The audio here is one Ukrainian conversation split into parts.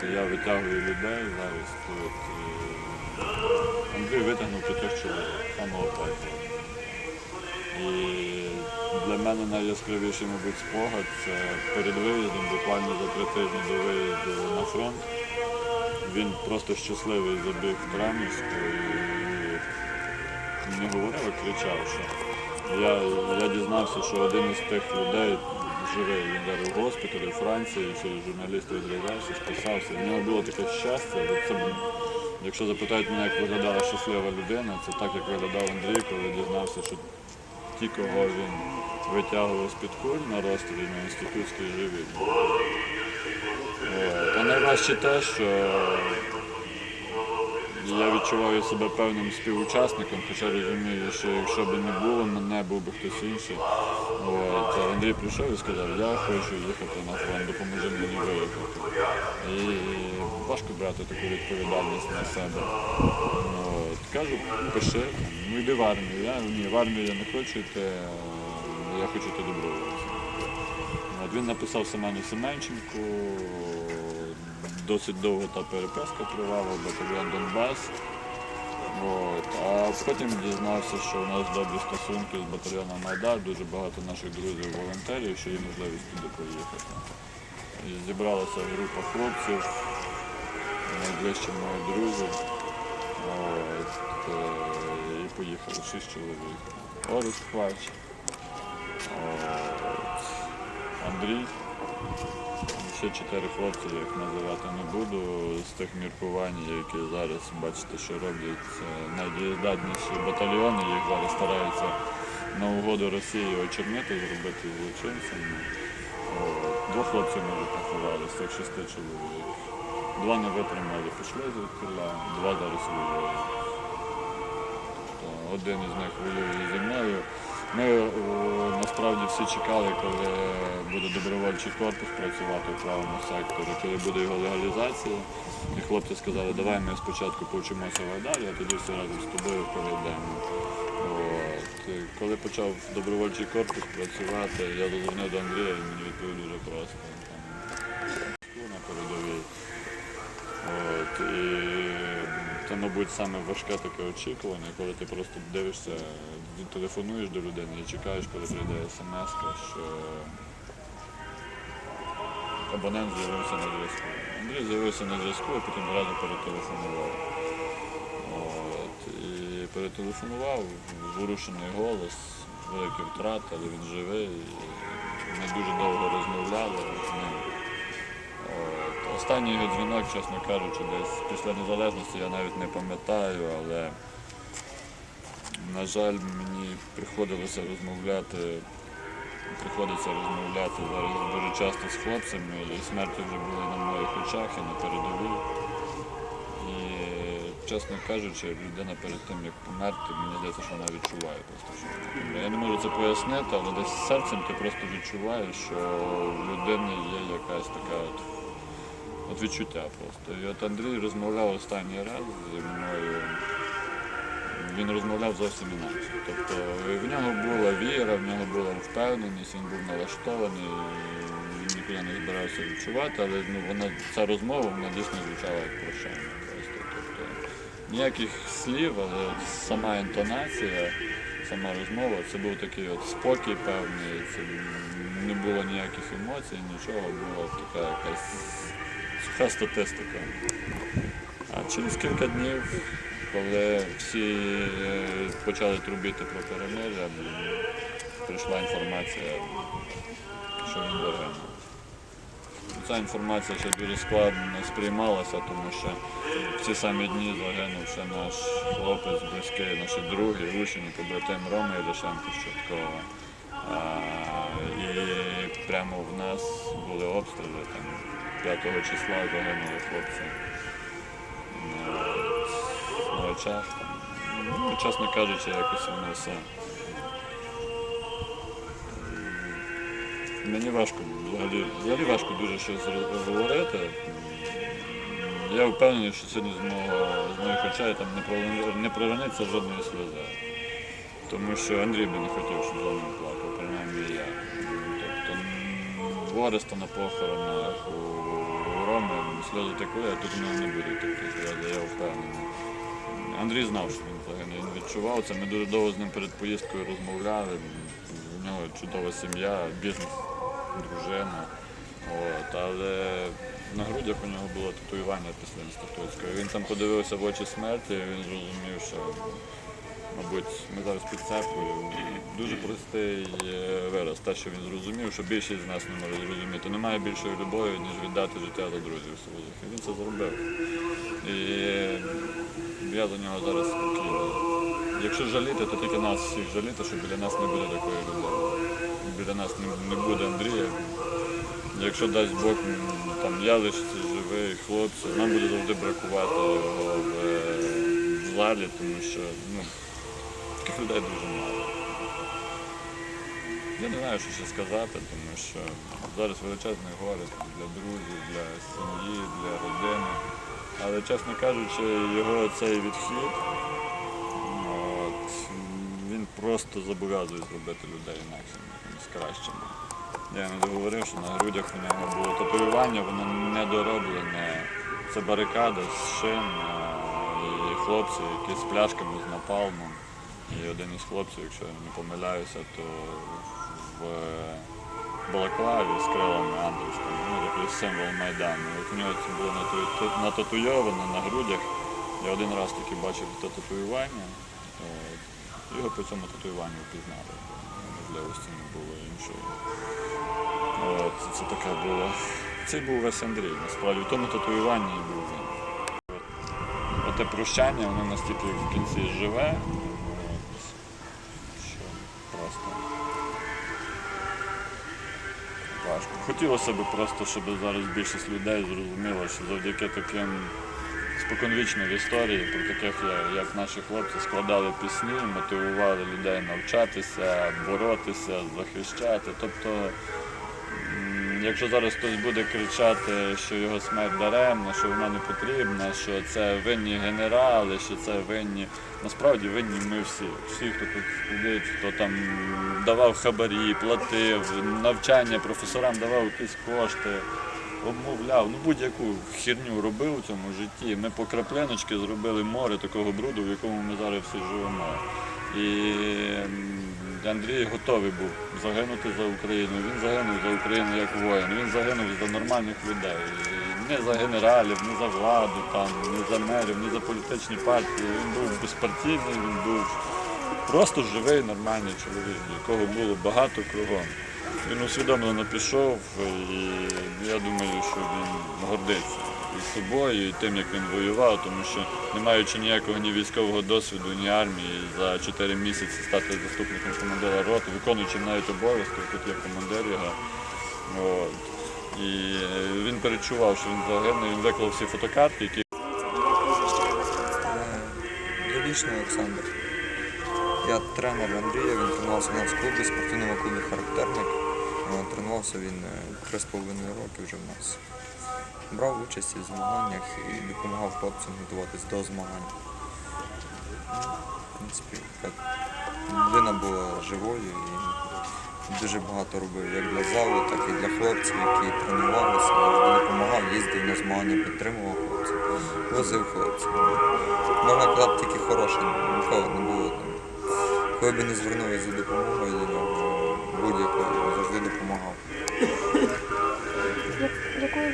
то я витягую людей зараз. Е, Андрій витягнув п'ятьох чоловік, самого першого. І для мене найяскравіший, мабуть, спогад це перед виїздом, буквально за три тижні до виїзду на фронт. Він просто щасливий забіг в Кремлівську і не говорив, а кричав, що я, я дізнався, що один із тих людей живий, він зараз в госпіталі у Франції, що журналіст відрізався, списався. В нього було таке щастя. Це, якщо запитають мене, як виглядала щаслива людина, це так, як виглядав Андрій, коли дізнався, що ті, кого він витягував з-під куль на розстрілі на інститутській живі. От. А найважче те, що я відчуваю себе певним співучасником, хоча розумію, що якщо б не було мене, був би хтось інший. От. Андрій прийшов і сказав, я хочу їхати на фронт, допоможи мені виїхати. І важко брати таку відповідальність на себе. От. Кажу, пиши, ну йди в армію. Я ні, в армію я не хочу йти, я хочу йти добровольцем. От він написав Семену Семенченку, досить довго та переписка тривала, батальйон Донбас. От. А потім дізнався, що у нас добрі стосунки з батальйоном Майдар, дуже багато наших друзів волонтерів, що є можливість туди поїхати. І зібралася група хлопців, найближчі мої друзі. От, е, і поїхали шість чоловік. Орест Хвач, Андрій. Ще чотири хлопці, я їх називати не буду, з тих міркувань, які зараз бачите, що роблять е, найдієздатніші батальйони, їх зараз стараються на угоду Росії очернити, зробити злочинцями. От. Двох хлопців ми вже з цих шести чоловік. Два не витримали, пішли звідкіля, два зараз воюють. Один із них воює зі мною. Ми е, насправді всі чекали, коли буде добровольчий корпус працювати в правому секторі, коли буде його легалізація. І хлопці сказали, давай ми спочатку повчимося в Айдарі, а тоді всі разом з тобою перейдемо. От. Коли почав добровольчий корпус працювати, я дозвонив до Андрія, і мені відповів дуже просто. Там, на передовій. От, і мабуть, саме важке таке очікування, коли ти просто дивишся, телефонуєш до людини і чекаєш, коли прийде смс, що абонент з'явився на зв'язку. Андрій з'явився на зв'язку, і потім одразу перетелефонував. От, і перетелефонував, зворушений голос, великі втрати, але він живий. І ми дуже довго розмовляли з ним. Останній його дзвінок, чесно кажучи, десь після незалежності я навіть не пам'ятаю, але, на жаль, мені приходилося розмовляти, приходиться розмовляти зараз дуже часто з хлопцями, і смерті вже були на моїх очах і на передовій. І, чесно кажучи, людина перед тим, як померти, мені здається, що вона відчуває просто, що. Я не можу це пояснити, але десь серцем ти просто відчуваєш, що в людини є якась така от відчуття просто. І от Андрій розмовляв останній раз зі мною. Він розмовляв зовсім інакше. Тобто в нього була віра, в нього була впевненість, він був налаштований, він нікуди не збирався відчувати, але ну, вона, ця розмова вона дійсно звучала як прощання. Просто. Тобто, ніяких слів, але сама інтонація, сама розмова, це був такий от спокій певний, це не було ніяких емоцій, нічого, була така якась суха статистика. А через кілька днів, коли всі е, почали трубити про перемир'я, прийшла інформація, що він загинув. Ця інформація ще дуже складно сприймалася, тому що в ці самі дні загинув ще наш хлопець, близький, наші другі, учень, побратим Роми Ілішенко з Чорткова. І прямо в нас були обстріли. Там 5 числа загинули хлопці на, на очах. Ну, чесно кажучи, якось воно все. Мені важко взагалі, взагалі важко дуже щось говорити. Я впевнений, що сьогодні з, мого, з моїх очей там не, пророниться жодної сльози. Тому що Андрій би не хотів, щоб за ним плакав, принаймні я. Тобто Ореста на похоронах, у сльози текли, а тут не будуть текти. Я, я впевнений. Андрій знав, що він загине. Він відчував це. Ми дуже довго з ним перед поїздкою розмовляли. У нього чудова сім'я, бізнес, дружина. От, але на грудях у нього було татуювання після інститутської. Він там подивився в очі смерті, він зрозумів, що, мабуть, ми зараз під церквою. Дуже простий е, вираз, те, що він зрозумів, що більшість з нас не може зрозуміти. Немає більшої любові, ніж віддати життя за друзів своїх. І він це зробив. І я за нього зараз спокійний. Якщо жаліти, то тільки нас всіх жаліти, що біля нас не буде такої любові. Біля нас не, буде Андрія. Якщо дасть Бог, там я лишиться живий, хлопці, нам буде завжди бракувати його в, е, залі, тому що ну, таких людей дуже мало. Я не знаю, що ще сказати, тому що зараз величезний горе для друзів, для сім'ї, для родини. Але, чесно кажучи, його цей відхід, от, він просто зобов'язує зробити людей інакшими, якимось кращими. Я не договорив, що на грудях у нього було татуювання, воно недороблене. Це барикада з шин і хлопці, які з пляшками з напалмом. І один із хлопців, якщо я не помиляюся, то в балаклаві з крилами ангельськими, ну такий символ Майдану. От у нього це було нататуйовано на грудях. Я один раз таки бачив те татуювання. От. Його по цьому татуюванню впізнали. Можливості не було іншої. От, це таке було. Це був весь Андрій. Насправді в тому татуюванні і був він. Оте прощання, воно настільки в кінці живе, Хотілося б просто, щоб зараз більшість людей зрозуміло, що завдяки таким споконвічним історії, про таких як наші хлопці складали пісні, мотивували людей навчатися, боротися, захищати. Тобто, якщо зараз хтось буде кричати, що його смерть даремна, що вона не потрібна, що це винні генерали, що це винні. Насправді винні ми всі. Всі, хто тут сидить, хто там давав хабарі, платив, навчання професорам давав якісь кошти обмовляв, ну будь-яку херню робив у цьому житті. Ми по краплиночки зробили море такого бруду, в якому ми зараз всі живемо. І Андрій готовий був загинути за Україну. Він загинув за Україну як воїн. Він загинув за нормальних людей. Не за генералів, не за владу, там, не за мерів, не за політичні партії. Він був безпартійний, він був просто живий, нормальний чоловік, якого було багато кругом. Він усвідомлено пішов, і я думаю, що він гордиться і собою, і тим, як він воював, тому що не маючи ніякого ні військового досвіду, ні армії, за 4 місяці стати заступником командира роти, виконуючи навіть обов'язки, тут є командир його. От. І е, він перечував, що він загине, він виклав всі фотокартки, які Довічний Олександр. Я тренер Андрія, він тренувався у нас в клубі, спортивному клубі характерник. Е, Тренувався він е, 3,5 роки вже в нас. Брав участь у змаганнях і допомагав хлопцям готуватись до змагань. Ну, В принципі, так. Людина була живою і дуже багато робив як для залу, так і для хлопців, які тренувалися, завжди допомагав, їздив на змагання, підтримував хлопців, возив хлопців можна казати, тільки хороше, нікого не було. Коли б не звернулися за допомогою до будь-якою завжди допомагав.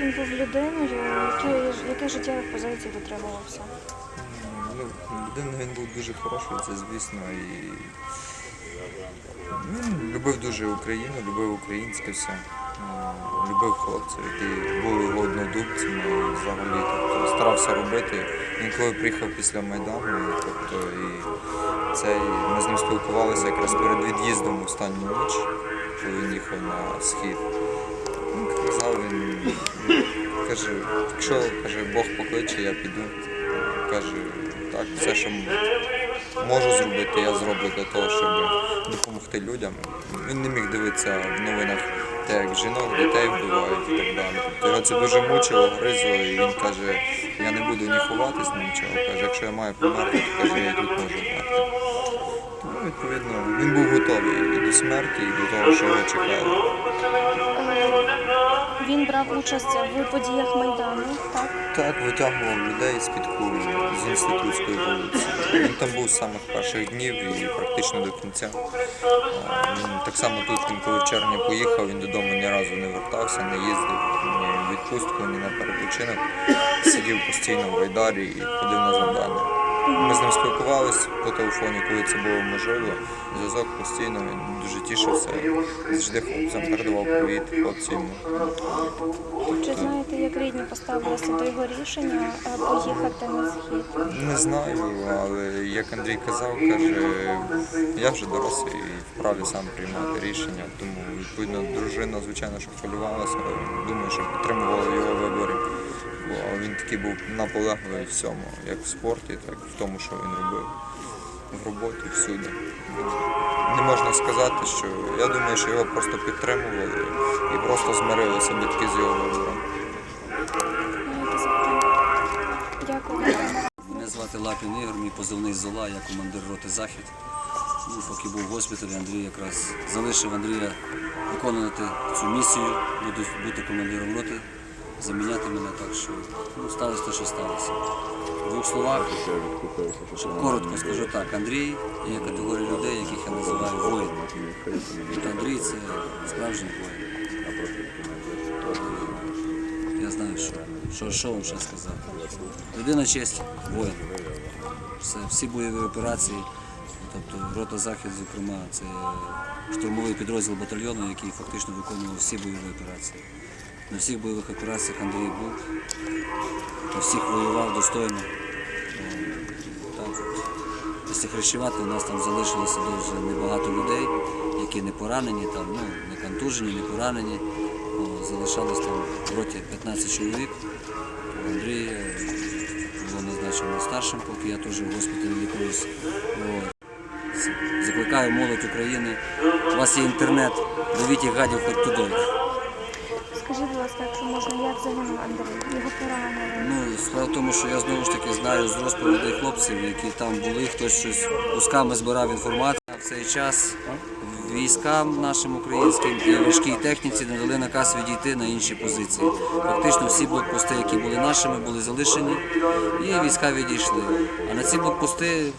Він був людиною, які, яких життєвих позицій дотримувався? Ну, людина він був дуже хороший, це звісно. І він любив дуже Україну, любив українське все. Е, Любив хлопців, які були його однодумцями взагалі тобто, старався робити. Він коли приїхав після Майдану, тобто, і цей, ми з ним спілкувалися якраз перед від'їздом останню ніч, коли він їхав на схід. Він каже, якщо каже, Бог покличе, я піду. Каже, так, все, що можу зробити, я зроблю для того, щоб допомогти людям. Він не міг дивитися в новинах, те, як жінок, дітей вбивають і так далі. Тобто його це дуже мучило, гризло, і він каже, я не буду ні ховатись, ні нічого. Каже, якщо я маю померти, то каже, я тут можу вмерти. Відповідно, він був готовий і до смерті, і до того, що його чекає. Е, Він брав участь в подіях Майдану, так? Так, витягував людей з-під кулі з інститутської вулиці. Він там був з самих перших днів і практично до кінця. А, Він так само тут, він коли в червні поїхав, він додому ні разу не вертався, не їздив ні в відпустку, ні на перепочинок. Сидів постійно в Гайдарі і ходив на завдання. Ми з ним спілкувалися по телефоні, коли це було можливо. Зв'язок постійно, він дуже тішився. Завжди хлопцям передавав привіт, хлопці йому. Чи знаєте, як рідні поставилися до його рішення е, поїхати на схід? Не знаю, але як Андрій казав, каже, я вже дорослий і вправі сам приймати рішення. Тому відповідно дружина, звичайно, що хвилювалася. Думаю, що підтримувала його вибори. Бо він такий був наполегливий в всьому, як в спорті, так і в тому, що він робив в роботі всюди. Не можна сказати, що я думаю, що його просто підтримували і просто змирилися батьки з його вибором. Дякую. Мене звати Лапін Ігор, мій позивний Зола, я командир роти Захід. Ну, поки був в госпіталі, Андрій якраз залишив Андрія виконувати цю місію, буду бути командиром роти, заміняти мене так, що ну, сталося те, що сталося. В двох словах, щоб коротко скажу так, Андрій є категорія людей, яких я називаю воїн. От Андрій це справжній воїн. Я знаю, що, що, що вам ще сказати. Людина честь, воїн. Все, всі бойові операції, тобто рота Захід, зокрема, це штурмовий підрозділ батальйону, який фактично виконував всі бойові операції. На всіх бойових операціях Андрій був, на всіх воював достойно. Е, Так. Після Хрещевати у нас там залишилося дуже небагато людей, які не поранені, там, ну, не контужені, не поранені. Залишалось там в роті 15 чоловік. Андрій е, було назначено старшим, поки я теж в госпіталі лікуюсь. Закликаю молодь України. У вас є інтернет, давіть їх гадів хоч туди. Будь ласка, якщо можна, як загинув Андрій? Його поранили? Ну, справа в тому, що я знову ж таки знаю з розповідей хлопців, які там були, хтось щось кусками збирав інформацію. В цей час військам нашим українським і важкій техніці надали наказ відійти на інші позиції. Фактично всі блокпости, які були нашими, були залишені, і війська відійшли. А на ці блокпости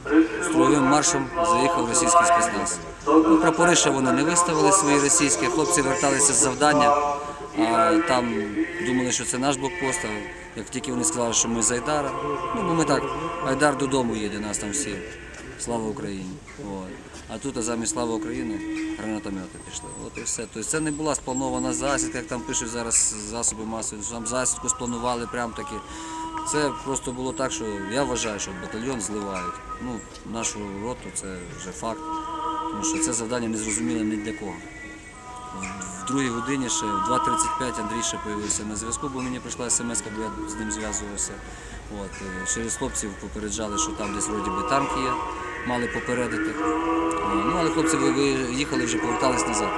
строєвим маршем заїхав російський спецназ. Ну, прапори ще вони не виставили свої російські, хлопці верталися з завдання. А там думали, що це наш блокпост. А як тільки вони сказали, що ми з Айдара, ну бо ми так, Айдар додому їде, нас там всі. Слава Україні. От. А тут а замість слава Україні гранатомети пішли. От і все. Тобто це не була спланована засідка, як там пишуть зараз засоби масової, там засідку спланували прям таки. Це просто було так, що я вважаю, що батальйон зливають. Ну, нашу роту це вже факт. Тому що це завдання не зрозуміло ні для кого. В другій годині ще в 2.35 Андрій ще з'явився на зв'язку, бо мені прийшла смс, бо я з ним зв'язувався. От, е, через хлопців попереджали, що там десь вроді би танки є, мали попередити. Ну, але хлопці виїхали вже повертались назад.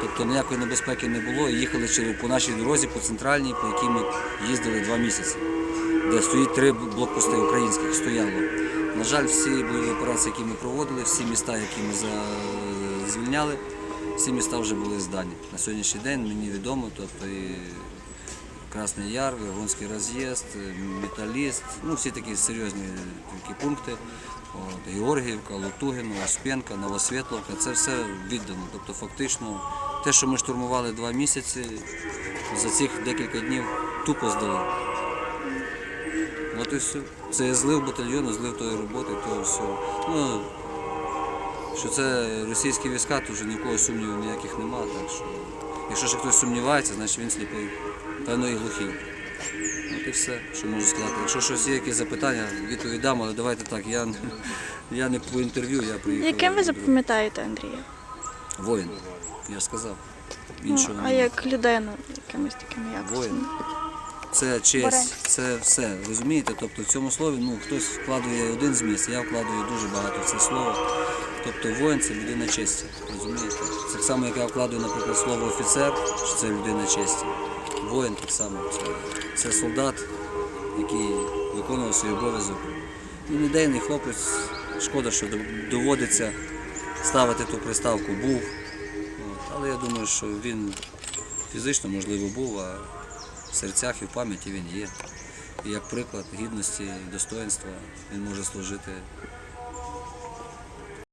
Тобто ніякої небезпеки не було. і Їхали по нашій дорозі, по центральній, по якій ми їздили два місяці, де стоїть три блокпости українських стояло. На жаль, всі бойові операції, які ми проводили, всі міста, які ми за- звільняли, всі міста вже були здані. На сьогоднішній день мені відомо, тобто і Красний Яр, Вагонський роз'їзд, Металіст, ну всі такі серйозні такі пункти. От, Георгіївка, Лутугіно, Успенка, Новосвітловка, це все віддано. Тобто фактично те, що ми штурмували два місяці, за цих декілька днів тупо здали. От і все. Це злив батальйону, злив тої роботи, того всього. Ну, що це російські війська, то вже ні в кого сумнівів ніяких немає. Так що, якщо ще хтось сумнівається, значить він сліпий. Певно і глухий. От і все, що можу сказати. Якщо щось є, якісь запитання, відповідь дам, але давайте так. Я, не- я не по інтерв'ю, я приїхав. Яким ви запам'ятаєте Андрія? Воїн, я ж сказав. Ну, а немає. як людину, якимись такими якостями? Воїн. Це честь, це все. Розумієте? Тобто в цьому слові ну, хтось вкладує один зміст, я вкладую дуже багато в це слово. Тобто воїн це людина честі. Розумієте? Так само, як я вкладую, наприклад, слово офіцер, що це людина честі. Воїн так само. Це, солдат, який виконував свій обов'язок. Він ідейний хлопець. Шкода, що доводиться ставити ту приставку був. От. Але я думаю, що він Фізично, можливо, був, а в серцях і в пам'яті він є. І як приклад гідності і достоинства він може служити